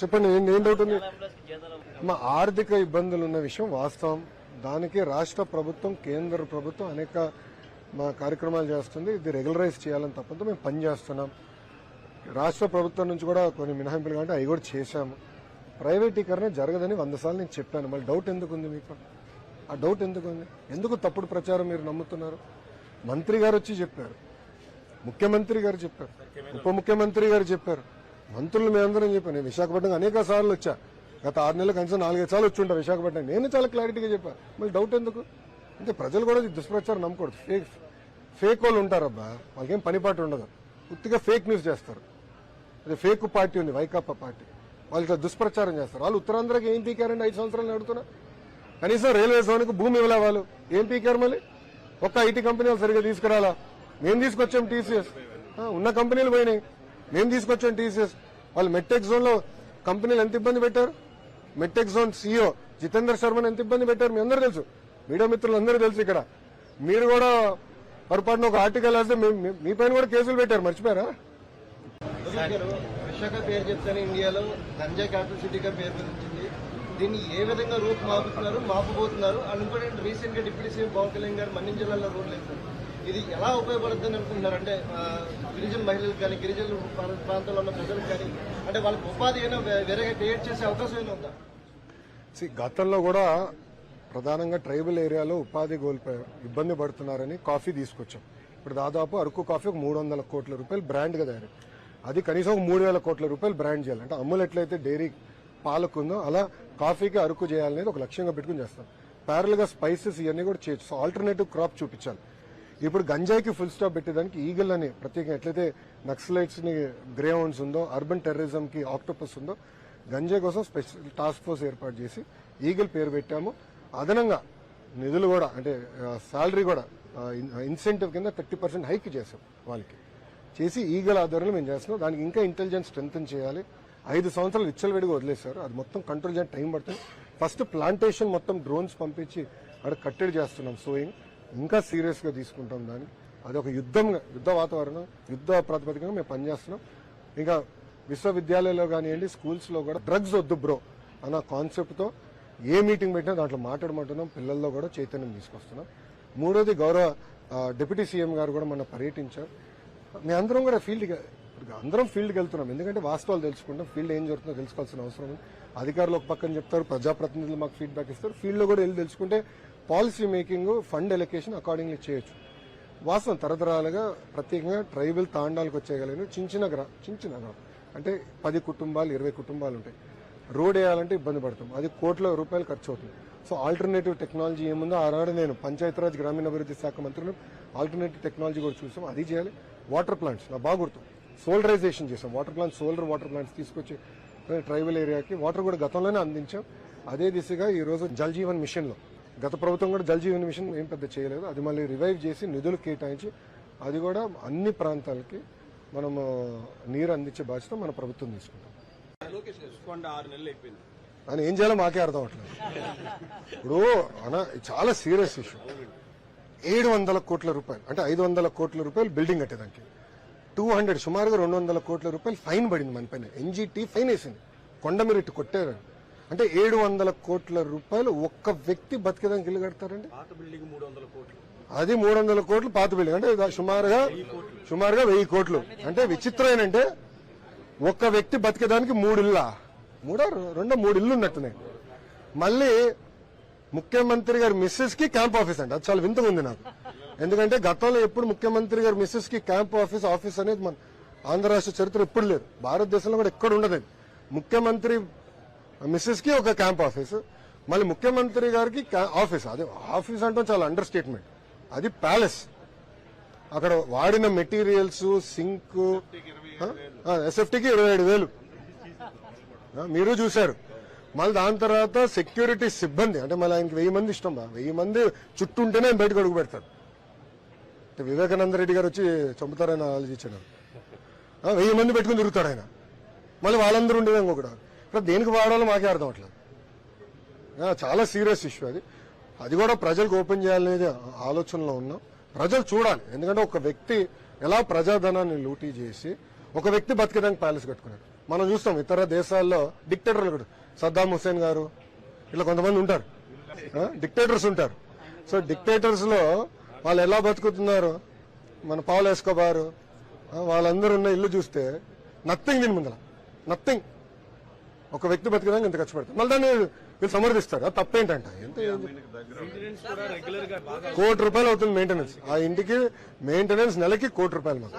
చెప్పండి ఏం ఏం డౌట్ ఉంది మా ఆర్థిక ఇబ్బందులు ఉన్న విషయం వాస్తవం. దానికి రాష్ట్ర ప్రభుత్వం కేంద్ర ప్రభుత్వం అనేక మా కార్యక్రమాలు చేస్తుంది. ఇది రెగ్యులరైజ్ చేయాలని తప్పంతో మేము పని చేస్తున్నాం. రాష్ట్ర ప్రభుత్వం నుంచి కూడా కొన్ని మినహాయింపులు కాబట్టి అవి కూడా చేశాము. ప్రైవేటీకరణ జరగదని వంద సార్లు నేను చెప్పాను. మళ్ళీ డౌట్ ఎందుకు ఉంది మీకు? ఆ డౌట్ ఎందుకు ఉంది ఎందుకు తప్పుడు ప్రచారం మీరు నమ్ముతున్నారు? మంత్రి గారు వచ్చి చెప్పారు. ముఖ్యమంత్రి గారు చెప్పారు. ఉప ముఖ్యమంత్రి గారు చెప్పారు. మంత్రులు మేమందరం చెప్పాను నేను విశాఖపట్నం అనేక సార్లు వచ్చా. గత ఆరు నెలల కనీసం నాలుగైదు సార్లు వచ్చి ఉంటా విశాఖపట్నం నేను చాలా క్లారిటీగా చెప్పాను మళ్ళీ డౌట్ ఎందుకు? అంటే ప్రజలు కూడా దుష్ప్రచారం నమ్మకూడదు. ఫేక్ ఫేక్ వాళ్ళు ఉంటారబ్బా. వాళ్ళకేం పనిపాటు ఉండదు. పూర్తిగా ఫేక్ న్యూస్ చేస్తారు. అదే ఫేక్ పార్టీ ఉంది వైకాపా పార్టీ. వాళ్ళు ఇట్లా దుష్ప్రచారం చేస్తారు. వాళ్ళు ఉత్తరాంధ్రకి ఏం పీకారండి ఐదు సంవత్సరాలు నడుతున్నా కనీసం రైల్వే జోన్కి భూమి ఇవ్వలే వాళ్ళు. ఏం పీకారు మళ్ళీ? ఒక్క ఐటీ కంపెనీ వాళ్ళు సరిగ్గా తీసుకురాలా? మేము తీసుకొచ్చాం టీసీఎస్. ఉన్న కంపెనీలు పోయినాయి. మేము తీసుకొచ్చాం టీసీఎస్. వాళ్ళు మెట్టెక్ జోన్లో కంపెనీలు ఎంత ఇబ్బంది పెట్టారు? మెట్టెక్ జోన్ సీఈఓ జితేందర్ శర్మని ఎంత ఇబ్బంది పెట్టారు? మీ అందరూ తెలుసు. మీడియా మిత్రులు అందరూ తెలుసు ఇక్కడ. మీరు కూడా పొరపాటున ఒక ఆర్టికల్ వేస్తే మీ- మీ- పైన కూడా కేసులు పెట్టారు. మర్చిపోయారా? విశాఖ పేరు ఇండియాలో గంజా క్యాపిటల్ సిటీగా పేరు పొందించింది దీన్ని ఏ విధంగా రూపు మాపుతున్నారు మాపుపోతున్నారు అండ్ రీసెంట్గా డిప్యూటీ సీఎం పవన్ కళ్యాణ్ గారు మన్యం జిల్లాలో రోడ్లు ఇది ఎలా ఉపయోగపడుతుందని అనుకుంటున్నారు? అంటే గిరిజన మహిళలకు కానీ గిరిజన ప్రాంతంలో ఉన్న ప్రజలకు కానీ అంటే వాళ్ళకి ఉపాధి అయినా వే- వేరేగా క్రియేట్ చేసే అవకాశం అయినా ఉందా? గతంలో కూడా ప్రధానంగా ట్రైబల్ ఏరియాలో ఉపాధి కోల్పోయారు ఇబ్బంది పడుతున్నారని కాఫీ తీసుకొచ్చాం. ఇప్పుడు దాదాపు అరకు కాఫీ ఒక మూడు వందల కోట్ల రూపాయలు బ్రాండ్గా తయారు అది కనీసం ఒక మూడు వేల కోట్ల రూపాయలు బ్రాండ్ చేయాలి. అంటే అమ్ములు ఎట్లయితే డైరీ పాలకు ఉందో అలా కాఫీకి అరకు చేయాలనేది ఒక లక్ష్యంగా పెట్టుకుని చేస్తాం. ప్యారల్గా స్పైసెస్ ఇవన్నీ కూడా చేయొచ్చు సో ఆల్టర్నేటివ్ క్రాప్ చూపించాలి. ఇప్పుడు గంజాయికి ఫుల్ స్టాప్ పెట్టేదానికి ఈగల్ అని ప్రత్యేకంగా ఎట్లయితే నక్సలైట్స్ని గ్రేహౌండ్స్ ఉందో అర్బన్ టెర్రరిజం కి ఆక్టోపస్ ఉందో గంజాయి కోసం స్పెషల్ టాస్క్ ఫోర్స్ ఏర్పాటు చేసి ఈగల్ పేరు పెట్టాము. అదనంగా నిధులు కూడా అంటే శాలరీ కూడా ఇన్సెంటివ్ కింద థర్టీ పర్సెంట్ హైక్ చేసాం వాళ్ళకి. చేసి ఈగల్ ఆధ్వర్యంలో మేము చేస్తున్నాం. దానికి ఇంకా ఇంటెలిజెన్స్ స్ట్రెంగ్ చేయాలి. ఐదు సంవత్సరాలు విచ్చలవిడిగా వదిలేశారు. అది మొత్తం కంట్రోల్ చేయడానికి టైం పడుతుంది. ఫస్ట్ ప్లాంటేషన్ మొత్తం డ్రోన్స్ పంపించి అక్కడ కట్టడి చేస్తున్నాం సోయింగ్ ఇంకా సీరియస్గా తీసుకుంటాం దాన్ని. అది ఒక యుద్ధంగా యుద్ధ వాతావరణం యుద్ధ ప్రాతిపదికగా మేము పనిచేస్తున్నాం. ఇంకా విశ్వవిద్యాలయాల్లో కానివ్వండి స్కూల్స్లో కూడా డ్రగ్స్ వద్దు బ్రో అన్న కాన్సెప్ట్తో ఏ మీటింగ్ పెట్టినా దాంట్లో మాట్లాడమంటున్నాం పిల్లల్లో కూడా చైతన్యం తీసుకొస్తున్నాం. మూడోది గౌరవ డిప్యూటీ సీఎం గారు కూడా మన పర్యటించారు. మేము అందరం కూడా ఫీల్డ్గా అందరం ఫీల్డ్కి వెళ్తున్నాం. ఎందుకంటే వాస్తవాలు తెలుసుకుంటాం ఫీల్డ్ ఏం జరుగుతుందో తెలుసుకోవాల్సిన అవసరం ఉంది. అధికారులు ఒక పక్కన చెప్తారు ప్రజాప్రతినిధులు మాకు ఫీడ్బ్యాక్ ఇస్తారు. ఫీల్డ్లో కూడా వెళ్ళి తెలుసుకుంటే policy making fund allocation accordingly చేయొచ్చు. వాస్తవం తరతరాలుగా ప్రత్యేకంగా ట్రైబల్ తాండాలకు వచ్చేయగలిగిన చిన్న చిన్న గ్రా చిన్న చిన్న గ్రామం. అంటే పది కుటుంబాలు ఇరవై కుటుంబాలు ఉంటాయి. రోడ్ వేయాలంటే ఇబ్బంది పడతాం. అది కోట్ల రూపాయలు ఖర్చు అవుతుంది. సో ఆల్టర్నేటివ్ టెక్నాలజీ ఏముందో ఆనాడు నేను. పంచాయతీరాజ్ గ్రామీణాభివృద్ధి శాఖ మంత్రిని ఆల్టర్నేటివ్ టెక్నాలజీ కూడా చూసాం. అది చేయాలి. వాటర్ ప్లాంట్స్ నా బాగా గుర్తు. సోలరైజేషన్ చేసాం. Water plants solar water plants తీసుకొచ్చి ట్రైబల్ ఏరియాకి వాటర్ కూడా గతంలోనే అందించాం. అదే దిశగా ఈ రోజు జల్ జీవన్ మిషన్లో గత ప్రభుత్వం కూడా జల్ జీవన్ మిషన్ ఏం పెద్ద చేయలేదు. అది మళ్ళీ రివైవ్ చేసి నిధులు కేటాయించి అది కూడా అన్ని ప్రాంతాలకి మనము నీరు అందించే బాధ్యత మన ప్రభుత్వం తీసుకుంటాం అని ఏం చేయాలో మాకే అర్థం అవట్లేదు. ఇప్పుడు అన చాలా సీరియస్ ఇష్యూ ఏడు వందల కోట్ల రూపాయలు అంటే ఐదు వందల కోట్ల రూపాయలు బిల్డింగ్ కట్టేదానికి. టూ హండ్రెడ్ సుమారుగా రెండు వందల కోట్ల రూపాయలు ఫైన్ పడింది మన పైన. ఎన్జిటి ఫైన్ వేసింది. కొండ మీరు కొట్టారు. అంటే ఏడు వందల కోట్ల రూపాయలు ఒక్క వ్యక్తి బతికేదానికి ఇల్లు కడతారండి? అది మూడు వందల కోట్లు పాత బిల్డింగ్. అంటే సుమారుగా సుమారుగా వెయ్యి కోట్లు. అంటే విచిత్రం ఏంటంటే ఒక్క వ్యక్తి బతికేదానికి మూడు ఇల్లా మూడో? రెండో? మూడు ఇల్లు ఉన్నట్టున్నాయి. మళ్ళీ ముఖ్యమంత్రి గారి మిస్సెస్కి క్యాంప్ ఆఫీస్ అండి. అది చాలా వింతగా ఉంది నాకు. ఎందుకంటే గతంలో ఎప్పుడు ముఖ్యమంత్రి గారి మిస్సెస్కి క్యాంప్ ఆఫీస్ ఆఫీస్ అనేది మన ఆంధ్ర రాష్ట్ర చరిత్ర ఎప్పుడు లేదు. భారతదేశంలో కూడా ఎక్కడ ఉండదు. ముఖ్యమంత్రి మిస్సెస్కి ఒక క్యాంప్ ఆఫీస్ మళ్ళీ ముఖ్యమంత్రి గారికి ఆఫీస్ అదే ఆఫీస్ అంటే చాలా అండర్ స్టేట్మెంట్ అది ప్యాలెస్ అక్కడ వాడిన మెటీరియల్స్ సింక్ ఎస్ఎఫ్టీకి ఇరవై ఏడు వేలు. మీరు చూశారు. మళ్ళీ దాని తర్వాత సెక్యూరిటీ సిబ్బంది. అంటే మళ్ళీ ఆయనకి వెయ్యి మంది ఇష్టం. బా వెయ్యి మంది చుట్టూ ఉంటేనే ఆయన బయటకు అడుగు పెడతాడు వివేకానంద రెడ్డి గారు వచ్చి చంపుతారని ఆలోచించాడు. వెయ్యి మంది పెట్టుకుని తిరుగుతాడు ఆయన. మళ్ళీ వాళ్ళందరూ ఉండేది ఇంకొకటి దేనికి వాడాలో మాకే అర్థం అవట్లేదు చాలా సీరియస్ ఇష్యూ అది. అది కూడా ప్రజలకు ఓపెన్ చేయాలనేది ఆలోచనలో ఉన్నాం. ప్రజలు చూడాలి. ఎందుకంటే ఒక వ్యక్తి ఎలా ప్రజాధనాన్ని లూటీ చేసి ఒక వ్యక్తి బతికేదానికి ప్యాలెస్ కట్టుకున్నాడు. మనం చూస్తాం ఇతర దేశాల్లో డిక్టేటర్లు కూడా. సద్దాం హుసేన్ గారు ఇట్లా కొంతమంది ఉంటారు. డిక్టేటర్స్ ఉంటారు. సో డిక్టేటర్స్లో వాళ్ళు ఎలా బతుకుతున్నారు? మన పావులు వేసుకోబారు వాళ్ళందరూ ఉన్న ఇల్లు చూస్తే నథింగ్ దీని ముందర నథింగ్. ఒక వ్యక్తి బతికడానికి ఇంత ఖర్చు పెడతారు. మళ్ళీ దాన్ని వీళ్ళు సమర్థిస్తారు? అది తప్పేంటంట. ఎంత కోటి రూపాయలు అవుతుంది మెయింటెనెన్స్ ఆ ఇంటికి మెయింటెనెన్స్ నెలకి కోటి రూపాయలు మాకు.